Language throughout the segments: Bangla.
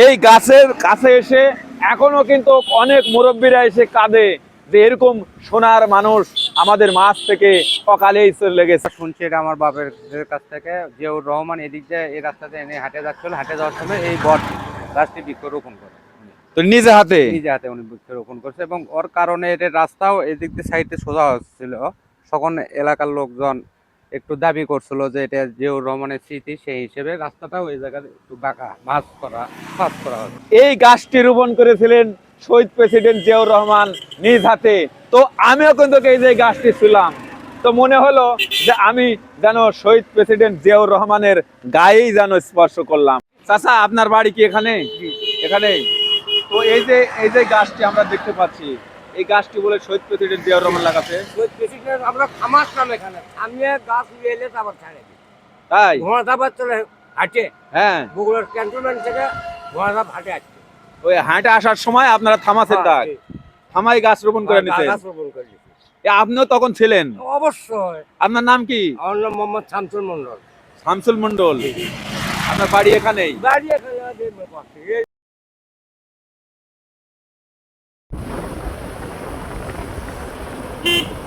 এই গাছের কাছে এসে এখনও কিন্তু অনেক মুরব্বীরা এসে কাঁদে যে এরকম সোনার মানুষ আমাদের মাছ থেকে অকালেই চলে গেছে শুনছি এটা আমার বাপের কাছ থেকে জিয়াউর রহমান এদিক দিয়ে এই রাস্তাতে এনে হাটে যাচ্ছিল। হাটে যাওয়ার সময় এই বট গাছটি বৃক্ষরোপণ করে। তো নিজে হাতে? নিজে হাতে উনি বৃক্ষরোপণ করছে এবং ওর কারণে এটা রাস্তাও এদিক দিয়ে সাইডে সোজা হচ্ছিল। তখন এলাকার লোকজন একটু দাবি করছিল যে এটা জিয়াউর রহমানের স্মৃতি সেই হিসেবে রাস্তাটাও এই জায়গায় একটু বাঁকা মাছ করা ফাঁস করা এই গাছটি রোপণ করেছিলেন শহীদ প্রেসিডেন্ট জিয়াউর রহমান নিজ হাতে। তো আমিও কিন্তু এই যে গাছটি ছিলাম। তো মনে হলো যে আমি যেন শহীদ প্রেসিডেন্ট জিয়াউর রহমানের গায়েই যেন স্পর্শ করলাম। চাচা আপনার বাড়ি কি এখানে? এখানে তো এই যে এই যে গাছটি আমরা দেখতে পাচ্ছি এই গাছটি বলে শহীদ প্রেসিডেন্ট জিয়াউর রহমান লাগাতে আমরা খামাসলাম এখানে। আমি গাছ নিয়ে এলে তারপর ছাড়ে দিই। তাই? ঘোড়াধাপার চলে হাটে। হ্যাঁ। বগুড়ার ক্যান্টনমেন্ট থেকে ঘোড়াধাপ হাটে আসছে। ওই হাটে আসার সময় আপনারা থামাছেন ডাক থামাই গাছ রোপণ করে নিতেন গাছ রোপণ করে আপনিও তখন ছিলেন? অবশ্যই। আপনার নাম কি? আমার নাম মোহাম্মদ শামসুল মন্ডল শামসুল মন্ডল আপনার বাড়ি এখানেই? বাড়ি এখানে Beep.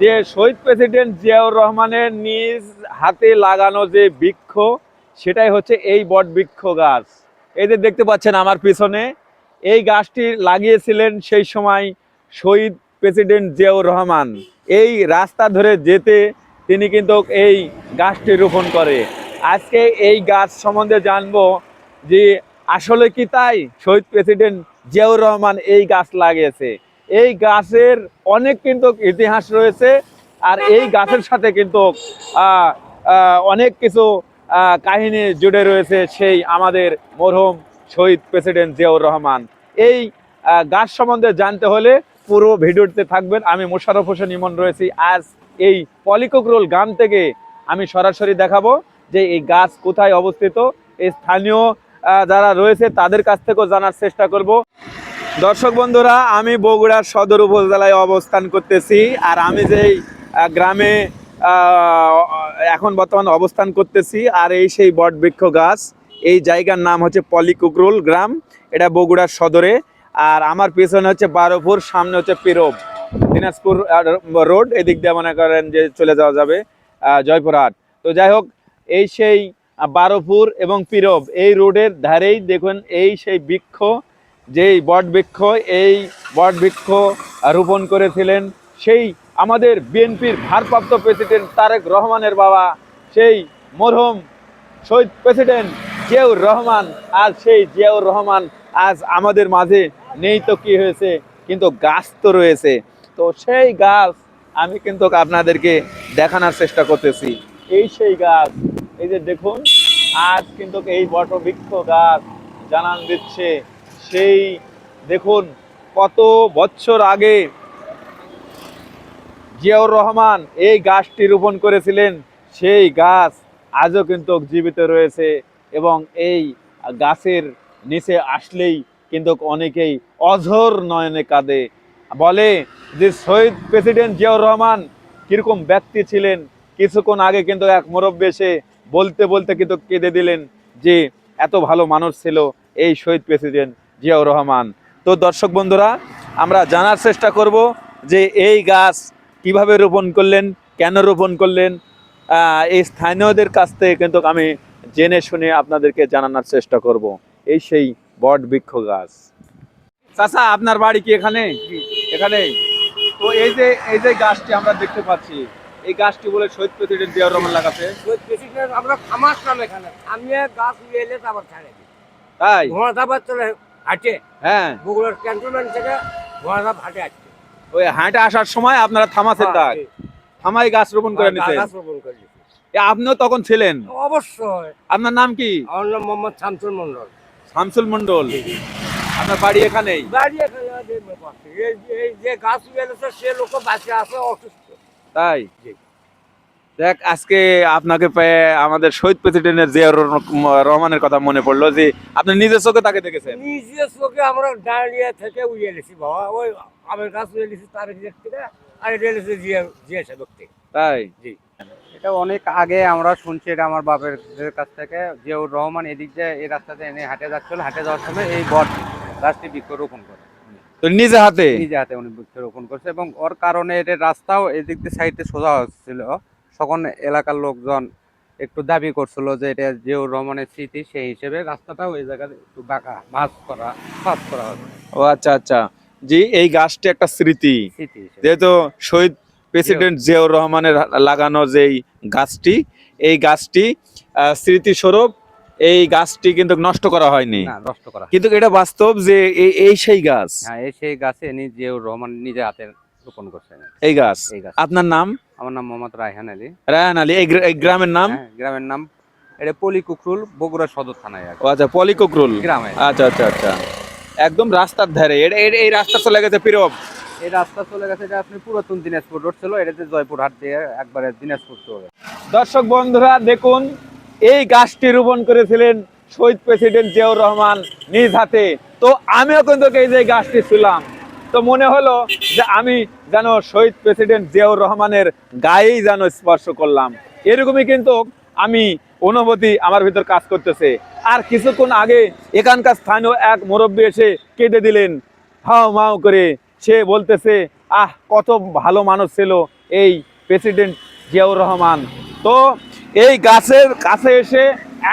যে শহীদ প্রেসিডেন্ট জিয়াউর রহমানের নিজ হাতে লাগানো যে বৃক্ষ, সেটাই হচ্ছে এই বট বৃক্ষ গাছ। এই যে দেখতে পাচ্ছেন আমার পিছনে, এই গাছটি লাগিয়েছিলেন সেই সময় শহীদ প্রেসিডেন্ট জিয়াউর রহমান। এই রাস্তা ধরে যেতে তিনি কিন্তু এই গাছটি রোপণ করে। আজকে এই গাছ সম্বন্ধে জানব যে আসলে কি তাই শহীদ প্রেসিডেন্ট জিয়াউর রহমান এই গাছ লাগিয়েছে। এই গাছের অনেক কিন্তু ইতিহাস রয়েছে, আর এই গাছের সাথে কিন্তু অনেক কিছু কাহিনী জুড়ে রয়েছে সেই আমাদের মরহুম শহীদ প্রেসিডেন্ট জিয়াউর রহমান। এই গাছ সম্বন্ধে জানতে হলে পুরো ভিডিওতে থাকবেন। আমি মোশারফ হোসেন ইমন রয়েছি। আজ এই পলিকোকরোল গ্রাম থেকে আমি সরাসরি দেখাবো যে এই গাছ কোথায় অবস্থিত, এই স্থানীয় যারা রয়েছে তাদের কাছ থেকেও জানার চেষ্টা করব। দর্শক বন্ধুরা, আমি বগুড়ার সদর উপজেলায় অবস্থান করতেছি আর আমি যেই গ্রামে এখন বর্তমানে অবস্থান করতেছি আর এই সেই বটবৃক্ষ গাছ, এই জায়গার নাম হচ্ছে পলিকুকরুল গ্রাম, এটা বগুড়ার সদরে। আর আমার পেছনে হচ্ছে বারোপুর, সামনে হচ্ছে পিরব, দিনাজপুর রোড, এদিক দিয়ে মনে করেন যে চলে যাওয়া যাবে জয়পুরহাট। তো যাই হোক, এই সেই বারোপুর এবং পিরব, এই রোডের ধারেই দেখুন এই সেই বৃক্ষ, যেই বট বৃক্ষ, এই বট বৃক্ষ রোপণ করেছিলেন সেই আমাদের বিএনপির ভারপ্রাপ্ত প্রেসিডেন্ট তারেক রহমানের বাবা, সেই মরহুম শহীদ প্রেসিডেন্ট জিয়াউর রহমান। আর সেই জিয়াউর রহমান আজ আমাদের মাঝে নেই তো কি হয়েছে? কিন্তু গাছ তো রয়েছে। তো সেই গাছ আমি কিন্তু আপনাদেরকে দেখানোর চেষ্টা করতেছি। এই সেই গাছ এই যে দেখুন, আজ কিন্তু এই বটবৃক্ষ গাছ জানান দিচ্ছে। সেই দেখুন, কত বছর আগে জিয়াউর রহমান এই গাছটি রোপণ করেছিলেন, সেই গাছ আজও কিন্তু জীবিত রয়েছে এবং এই গাছের নিচে আসলেই কিন্তু অনেকেই অঝর নয়নে কাঁদে। বলে যে শহীদ প্রেসিডেন্ট জিয়াউর রহমান কীরকম ব্যক্তি ছিলেন, কিছুক্ষণ আগে কিন্তু এক মুরব্বী এসে বলতে বলতে কিন্তু কেঁদে দিলেন যে এত ভালো মানুষ ছিল এই শহীদ প্রেসিডেন্ট জিয়াউর রহমান। তো দর্শক বন্ধুরা আমরা জানার চেষ্টা করব যে এই গাছ কীভাবে রোপণ করলেন কেন রোপণ করলেন এই স্থানীয়দের কাছ থেকে কিন্তু আমি জেনে শুনে আপনাদেরকে জানানোর চেষ্টা করব। এই সেই বট বৃক্ষ গাছ। চাচা আপনার বাড়ি কি এখানে? এখানে তো এই যে এই যে গাছটি আমরা দেখতে পাচ্ছি এই গাছটি বলে শহীদ প্রেসিডেন্ট জিয়াউর রহমান লাগাতে। ওই প্রেসিডেন্ট আমরা খামাস নাম এখানে। আমি গাছ নিয়ে এলে তারপর ছাড়ে দিই। তাই? ঘোড়াধাবার চলে হাঁটে। হ্যাঁ। বগুড়ার ক্যান্টনমেন্ট থেকে ঘোড়াধাপ হাঁটে আসছে ওই হাঁটে আসার সময় আপনারা থামাছেন ডাক থামাই গাছ রোপণ করে নিছেন গাছ রোপণ করে। আপনিও তখন ছিলেন? অবশ্যই। আপনার নাম কি? আমার নাম মোহাম্মদ শামসুল মন্ডল শামসুল মন্ডল আপনার বাড়ি এখানেই? বাড়ি এখানে এই যে- এই যে গাছ বেড়েছে সে লোক বাঁচে আছে অসুস্থ। তাই? জি। দেখ আজকে আপনাকে পেয়ে আমাদের শহীদ প্রেসিডেন্টের রহ- রহমানের কথা মনে পড়ল যে আপনি নিজের চোখে তাকে দেখেছেন। নিজের চোখে আমরা দাঁড়িয়ে থেকে উড়িয়ে গেছি বাবা। ওই আমের গাছ উড়িয়ে গেছি তার দিক থেকে আর এটা গেছে জিয়া জিয়া সাহেব তাই? জি। এটা অনেক আগে আমরা শুনছি এটা আমার বাপের কাছ থেকে। জিয়াউর রহমান এদিক দিয়ে এই রাস্তাতে এনে হাটে যাচ্ছিল। হাটে যাওয়ার সময় এই বট গাছটি বৃক্ষরোপণ করে। তো নিজে হাতে? নিজে হাতে উনি বৃক্ষরোপণ করছে এবং ওর কারণে এর রাস্তাও এদিক দিয়ে সাইডে সোজা হচ্ছিল। তখন এলাকার লোকজন একটু দাবি করছিল যে এটা জিয়াউর রহমানের স্মৃতি সেই হিসেবে রাস্তাটাও এই জায়গায় একটু বাঁকা মাছ করা ফাঁস করা হচ্ছে ও আচ্ছা আচ্ছা। জি এই গাছটি একটা স্মৃতি। স্মৃতি যেহেতু শহীদ প্রেসিডেন্ট জিয়াউর রহমানের লাগানো যেই গাছটি এই গাছটি স্মৃতিস্বরূপ এই গাছটি কিন্তু নষ্ট করা হয়নি। নষ্ট করা কিন্তু এটা বাস্তব যে এই- সেই গাছ। হ্যাঁ এই সেই গাছে জিয়াউর রহমান নিজে হাতে রোপণ করছেন। এই গাছ। এই গাছ। আপনার নাম? আমার নাম মোহাম্মদ রায়হান আলী। রায়ান আলী এই গ্রামের নাম? হ্যাঁ, গ্রামের নাম। এটা পলি কুকরুল বগুড়া সদর থানায় আচ্ছা পলিকোকরুল গ্রামে। আচ্ছা আচ্ছা আচ্ছা। একদম রাস্তার ধারে। এটা- এটা- এই রাস্তা চলে গেছে পিরব। এই রাস্তা চলে গেছে এটা আপনি পুরাতন দিনাজপুর রোড ছিল এটাতে জয়পুরহাট দিয়ে একবারে দিনাজপুর চলে দর্শক বন্ধুরা দেখুন এই গাছটি রোপণ করেছিলেন শহীদ প্রেসিডেন্ট জিয়াউর রহমান নিজ হাতে। তো আমিও কিন্তু এই যে গাছটি ছিলাম। তো মনে হলো যে আমি যেন শহীদ প্রেসিডেন্ট জিয়াউর রহমানের গায়েই যেন স্পর্শ করলাম। এরকমই কিন্তু আমি অনুভূতি আমার ভিতর কাজ করতেছে। আর কিছুক্ষণ আগে এখানকার স্থানীয় এক মুরব্বী এসে কেটে দিলেন। হাও মাও করে সে বলতেছে, আহ, কত ভালো মানুষ ছিল এই প্রেসিডেন্ট জিয়াউর রহমান। তো এই গাছের কাছে এসে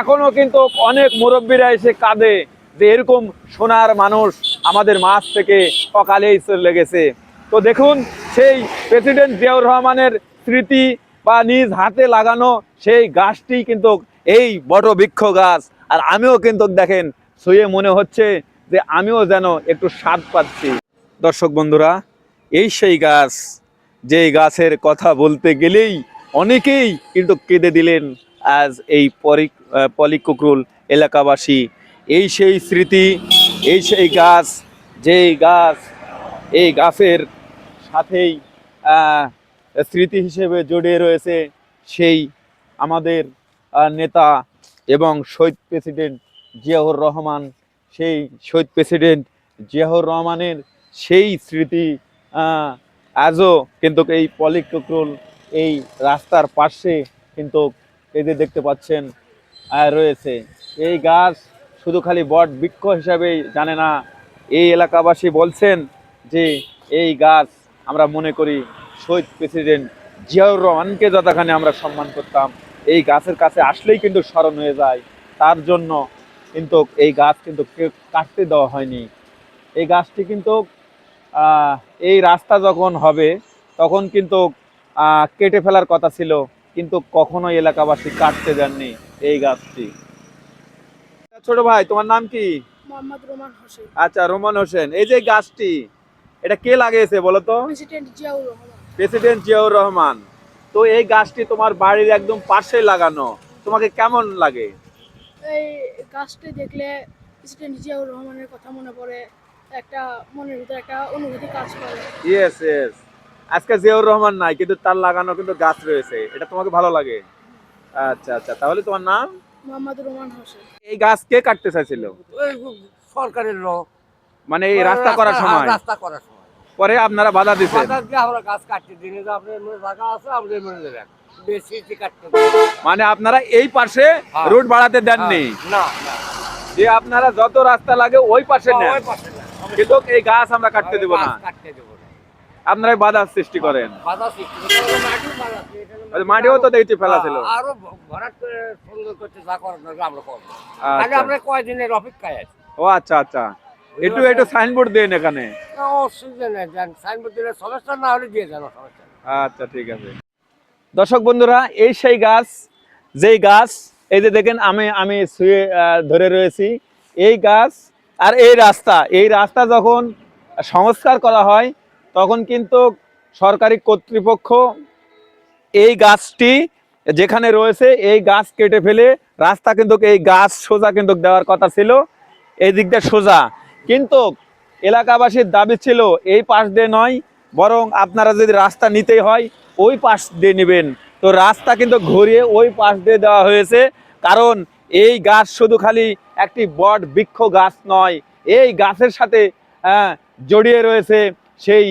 এখনও কিন্তু অনেক মুরব্বীরা এসে কাঁদে যে এরকম সোনার মানুষ আমাদের মাছ থেকে অকালেই চলে গেছে তো দেখুন, সেই প্রেসিডেন্ট জিয়াউর রহমানের স্মৃতি বা নিজ হাতে লাগানো সেই গাছটি কিন্তু এই বট বৃক্ষ গাছ। আর আমিও কিন্তু দেখেন, শুয়ে মনে হচ্ছে যে আমিও যেন একটু স্বাদ পাচ্ছি। দর্শক বন্ধুরা, এই সেই গাছ, যেই গাছের কথা বলতে গেলেই অনেকেই কিন্তু কেঁদে দিলেন আজ এই পলিকুকরুল এলাকাবাসী। এই সেই স্মৃতি, এই সেই গাছ, যেই গাছ, এই গাছের সাথেই স্মৃতি হিসেবে জড়িয়ে রয়েছে সেই আমাদের নেতা এবং শহীদ প্রেসিডেন্ট জিয়াউর রহমান। সেই শহীদ প্রেসিডেন্ট জিয়াউর রহমানের সেই স্মৃতি আজও কিন্তু এই পলিকুকরুল এই রাস্তার পাশে কিন্তু এই যে দেখতে পাচ্ছেন রয়েছে। এই গাছ শুধু খালি বট বৃক্ষ হিসাবেই জানে না। এই এলাকাবাসী বলছেন যে এই গাছ আমরা মনে করি শহীদ প্রেসিডেন্ট জিয়াউর রহমানকে যতখানি আমরা সম্মান করতাম, এই গাছের কাছে আসলেই কিন্তু স্মরণ হয়ে যায়। তার জন্য কিন্তু এই গাছ কিন্তু কাটতে দেওয়া হয়নি। এই গাছটি কিন্তু এই রাস্তা যখন হবে, তখন কিন্তু কেটে ফেলার কথা ছিল কিন্তু কখনো এলাকাবাসী কাটতে দেননি এই গাছটি। ছোট ভাই তোমার নাম কি? মোহাম্মদ রোমান হোসেন। আচ্ছা রোমান হোসেন। এই যে গাছটি এটা কে লাগিয়েছে বলো তো? প্রেসিডেন্ট জিয়াউর রহমান। প্রেসিডেন্ট জিয়াউর রহমান। তো এই গাছটি তোমার বাড়ির একদম পাশে লাগানো তোমাকে কেমন লাগে? এই গাছটি দেখলে প্রেসিডেন্ট জিয়াউর রহমানের কথা মনে পড়ে একটা মনের ভিতরে একটা অনুভূতি কাজ করে। ইয়েস ইয়েস আজকে জিয়াউর রহমান নাই কিন্তু তার লাগানো কিন্তু গাছ রয়েছে। এটা তোমাকে ভালো লাগে? আচ্ছা আচ্ছা তাহলে তোমার নাম? মোহাম্মদ রোমান হোসেন। এই গাছ কে কাটতে চাইছিল? ওই সরকারের লোক মানে এই রাস্তা করার সময়? রাস্তা করার সময়। পরে আপনারা বাধা দিচ্ছেন বাজার দিয়ে আমরা গাছ কাটতে দিনে যে আপনার এমনি জায়গা আছে আমরা এমনি দেবেন। বেশি যে কাটতে মানে আপনারা এই পাশে হ্যাঁ। রুট বাড়াতে দেননি? না না। যে আপনারা যত রাস্তা লাগে ওই পাশে নেন। ওই পাশে না। কিন্তু এই গাছ আমরা কাটতে দেব না। কাটতে দেবো না। আপনারা বাধা সৃষ্টি করেন। বাধা সৃষ্টি মাটিও তো দেখছি ফেলা ছিল। আরও ভরাট করে সুন্দর করতে যা করার দরকার আমরা করব। তাহলে আচ্ছা। আমরা কয়দিনের অপেক্ষায় আছি? ও আচ্ছা আচ্ছা। একটু একটু সাইনবোর্ড দেন এখানে। অসুবিধা নেই সাইনবোর্ড দিলে সমস্যা না হলে দিয়ে যান সমস্যা আচ্ছা ঠিক আছে। দর্শক বন্ধুরা এই সেই গাছ যেই গাছ এই যে দেখেন আমি আমি শুয়ে ধরে রয়েছি। এই গাছ আর এই রাস্তা এই রাস্তা যখন সংস্কার করা হয় তখন কিন্তু সরকারি কর্তৃপক্ষ এই গাছটি যেখানে রয়েছে, এই গাছ কেটে ফেলে রাস্তা কিন্তু এই গাছ সোজা কিন্তু দেওয়ার কথা ছিল এই দিকটা সোজা। কিন্তু এলাকাবাসীর দাবি ছিল, এই পাশ দিয়ে নয়, বরং আপনারা যদি রাস্তা নিতেই হয়, ওই পাশ দিয়ে নেবেন। তো রাস্তা কিন্তু ঘুরিয়ে ওই পাশ দিয়ে দেওয়া হয়েছে, কারণ এই গাছ শুধু খালি একটি বট বৃক্ষ গাছ নয়, এই গাছের সাথে জড়িয়ে রয়েছে। সেই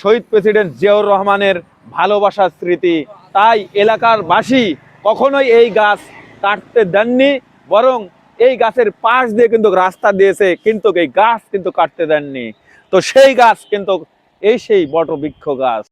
শহীদ প্রেসিডেন্ট জিয়াউর রহমানের ভালোবাসার স্মৃতি। তাই এলাকার বাসী কখনোই এই গাছ কাটতে দেননি, বরং এই গাছের পাশ দিয়ে কিন্তু রাস্তা দিয়েছে, কিন্তু এই গাছ কিন্তু কাটতে দেননি। তো সেই গাছ কিন্তু এই সেই বটবৃক্ষ গাছ।